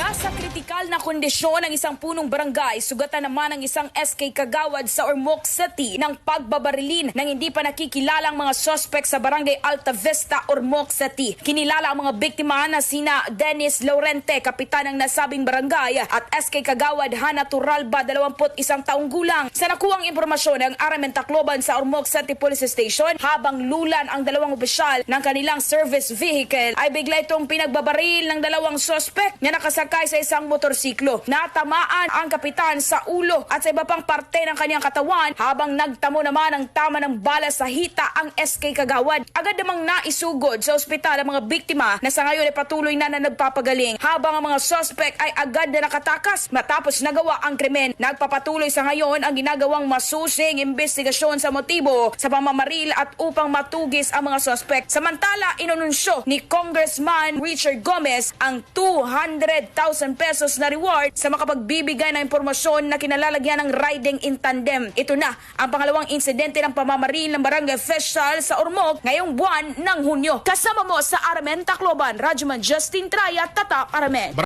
Nasa kritikal na kondisyon ang isang punong barangay, sugatan naman ang isang SK Kagawad sa Ormoc City ng pagbabarilin ng hindi pa nakikilalang mga suspect sa barangay Alta Vista, Ormoc City. Kinilala ang mga biktima na sina Dennis Laurente, kapitan ng nasabing barangay, at SK Kagawad Hana Turalba, 21 taong gulang. Sa nakuwang impormasyon ng Aramen Tacloban sa Ormoc City Police Station, habang lulan ang dalawang opisyal ng kanilang service vehicle, ay bigla itong pinagbabaril ng dalawang suspect na nakasakay sa isang motorsiklo. Natamaan ang kapitan sa ulo at sa iba pang parte ng kanyang katawan habang nagtamo naman ang tama ng bala sa hita ang SK Kagawad. Agad namang naisugod sa ospital ang mga biktima na sa ngayon ay patuloy na na nagpapagaling habang ang mga suspect ay agad na nakatakas matapos nagawa ang krimen. Nagpapatuloy sa ngayon ang ginagawang masusing investigasyon sa motibo sa pamamaril at upang matugis ang mga suspect. Samantala, inununsyo ni Congressman Richard Gomez ang 200,000 pesos na reward sa makapagbibigay ng impormasyon na kinalalagyan ng riding in tandem. Ito na ang pangalawang insidente ng pamamaril ng barangay official sa Ormoc ngayong buwan ng Hunyo. Kasama mo sa Aramen Tacloban, Rajuman Justin Traya, Tatak Aramen.